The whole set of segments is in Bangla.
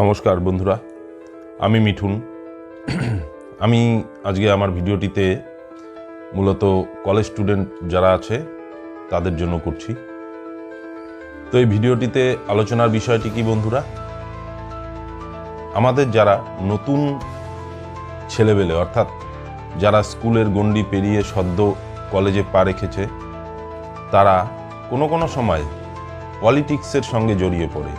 নমস্কার বন্ধুরা, আমি মিঠুন। আমি আজকে আমার ভিডিওটিতে মূলত কলেজ স্টুডেন্ট যারা আছে, তাদের জন্য করছি। তো এই ভিডিওটিতে আলোচনার বিষয়টি কি বন্ধুরা? আমাদের যারা নতুন ছেলেবেলে, অর্থাৎ যারা স্কুলের গণ্ডি পেরিয়ে সদ্য কলেজে পা রেখেছে, তারা কোনো কোনো সময় পলিটিক্সের সঙ্গে জড়িয়ে পড়ে।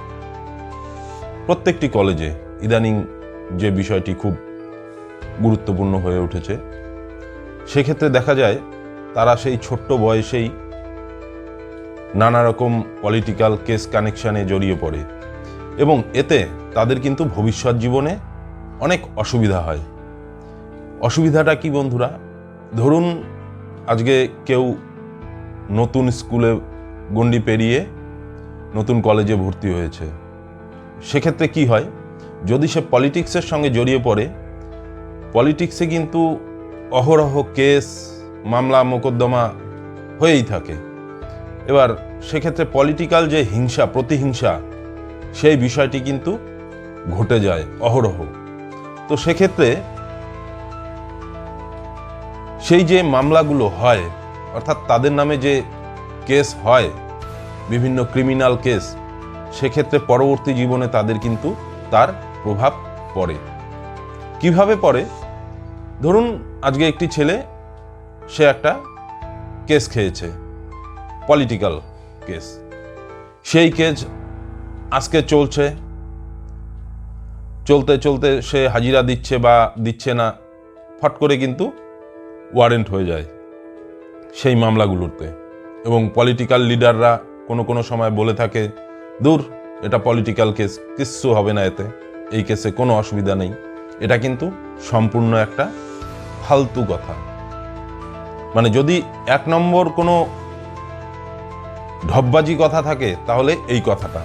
প্রত্যেকটি কলেজে ইদানিং যে বিষয়টি খুব গুরুত্বপূর্ণ হয়ে উঠেছে, সেক্ষেত্রে দেখা যায় তারা সেই ছোট্ট বয়সেই নানা রকম পলিটিক্যাল কেস কানেকশানে জড়িয়ে পড়ে এবং এতে তাদের কিন্তু ভবিষ্যৎ জীবনে অনেক অসুবিধা হয়। অসুবিধাটা কি বন্ধুরা? ধরুন আজকে কেউ নতুন স্কুলে গণ্ডি পেরিয়ে নতুন কলেজে ভর্তি হয়েছে। সেক্ষেত্রে কি হয়? যদি সে পলিটিক্সের সঙ্গে জড়িয়ে পড়ে, পলিটিক্সে কিন্তু অহরহ কেস, মামলা, মোকদ্দমা হয়েই থাকে। এবার সেক্ষেত্রে পলিটিক্যাল যে হিংসা, প্রতিহিংসা, সেই বিষয়টি কিন্তু ঘটে যায় অহরহ। তো সেক্ষেত্রে সেই যে মামলাগুলো হয়, অর্থাৎ তাদের নামে যে কেস হয়, বিভিন্ন ক্রিমিনাল কেস সেক্ষেত্রে পরবর্তী জীবনে তাদের কিন্তু তার প্রভাব পড়ে। কীভাবে পড়ে? ধরুন, আজকে একটি ছেলে, সে একটা কেস খেয়েছে পলিটিক্যাল কেস সেই কেস আজকে চলছে, চলতে চলতে সে হাজিরা দিচ্ছে বা দিচ্ছে না, ফট করে কিন্তু ওয়ারেন্ট হয়ে যায় সেই মামলাগুলোতে। এবং পলিটিক্যাল লিডাররা কোনো কোনো সময় বলে থাকে দূর, এটা পলিটিক্যাল কেস কিচ্ছু হবে না এতে। এই কেসে কোনো অসুবিধা নেই। এটা কিন্তু সম্পূর্ণ একটা ফালতু কথা। মানে যদি এক নম্বর কোনো ঢপবাজি কথা থাকে, তাহলে এই কথাটা।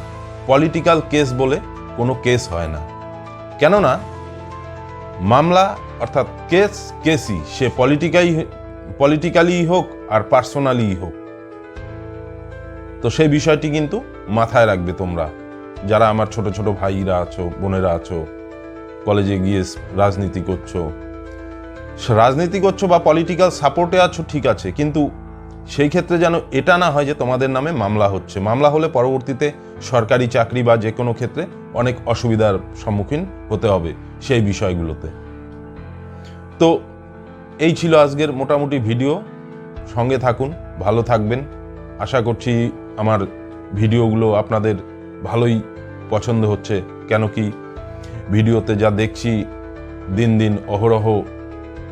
পলিটিক্যাল কেস বলে কোনো কেস হয় না। কেননা, মামলা অর্থাৎ কেস, কেসই, সে পলিটিকাই পলিটিক্যালি হোক আর পার্সোনালি হোক। তো সেই বিষয়টি কিন্তু মাথায় রাখবে তোমরা। যারা আমার ছোট ছোট ভাইরা আছো, বোনেরা আছো, কলেজে গিয়ে রাজনীতি করছ। রাজনীতি করছ বা পলিটিক্যাল সাপোর্টে আছো, ঠিক আছে। কিন্তু সেই ক্ষেত্রে যেন এটা না হয় যে তোমাদের নামে মামলা হচ্ছে। মামলা হলে পরবর্তীতে সরকারি চাকরি বা যে কোনো ক্ষেত্রে অনেক অসুবিধার সম্মুখীন হতে হবে সেই বিষয়গুলোতে। তো এই ছিল আজকের মোটামুটি ভিডিও। সঙ্গে থাকুন, ভালো থাকবেন। আশা করছি আমার ভিডিওগুলো আপনাদের ভালোই পছন্দ হচ্ছে, কেন কি ভিডিওতে যা দেখছি, দিন দিন অহরহ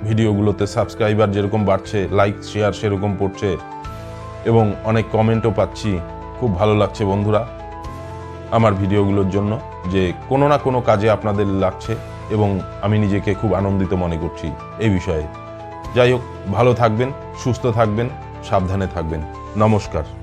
ভিডিওগুলোতে সাবস্ক্রাইবার যেরকম বাড়ছে লাইক শেয়ার সেরকম পড়ছে, এবং অনেক কমেন্টও পাচ্ছি, খুব ভালো লাগছে বন্ধুরা আমার ভিডিওগুলোর জন্য, যে কোনো না কোনো কাজে আপনাদের লাগছে, এবং আমি নিজেকে খুব আনন্দিত মনে করছি এই বিষয়ে। যাই হোক, ভালো থাকবেন, সুস্থ থাকবেন, সাবধানে থাকবেন। নমস্কার।